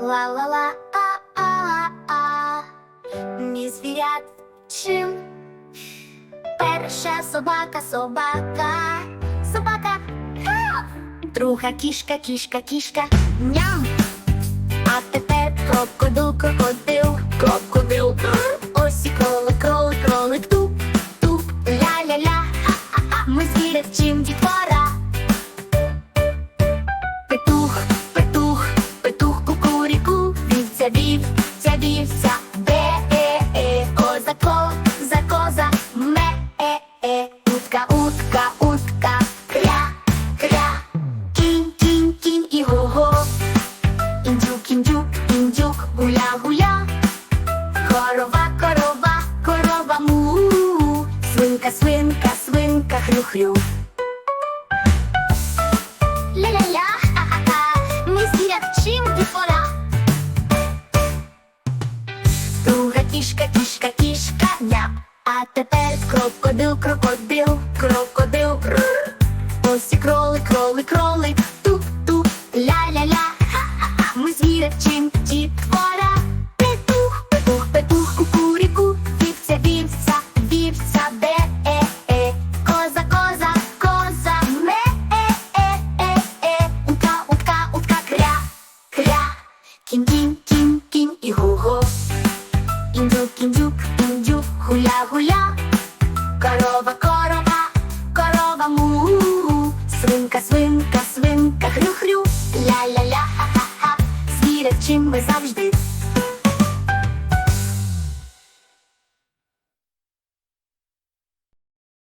Ла-ла-ла, а-а-а, мій звірят чим? Перша собака, собака, собака, гав! друга кішка, кішка, кішка, ням. А тепер крокодил, крокодил, крокодил, ось і кролик, кролик, кролик, туп, туп, ля-ля-ля, ми звірят чим дітвора. Вівця, вівця, вівця, бе-е-е, коза, коза, коза, ме-е-е, утка, утка, утка, кря, кря, кінь, кінь, кінь і го-го, індюк, індюк, індюк, гуля, гуля, корова, корова, корова, му, свинка, свинка, свинка, хрю-хрю. Кішка, кішка, кішка, няп. А тепер крокодил, крокодил, крокодил, рр. Ось і кролик, кролик, кролик, туп-туп, ля-ля-ля, ха-ха-ха, ми звірят чим дітвора. Петух, петух, петух, кукуріку, вівця, вівця, вівця, де-е-е, коза, коза, коза, ме-е-е-е-е, утка, утка, утка, кря, кря, кінь, кінь, кінь, кінь і гу-го. Індюк, індюк, індюк, гуля, гуля, корова, корова, корова, му, свинка, свинка, свинка, хрю-хрю, ля-ля-ля, ха-ха-ха, звірять чим ми завжди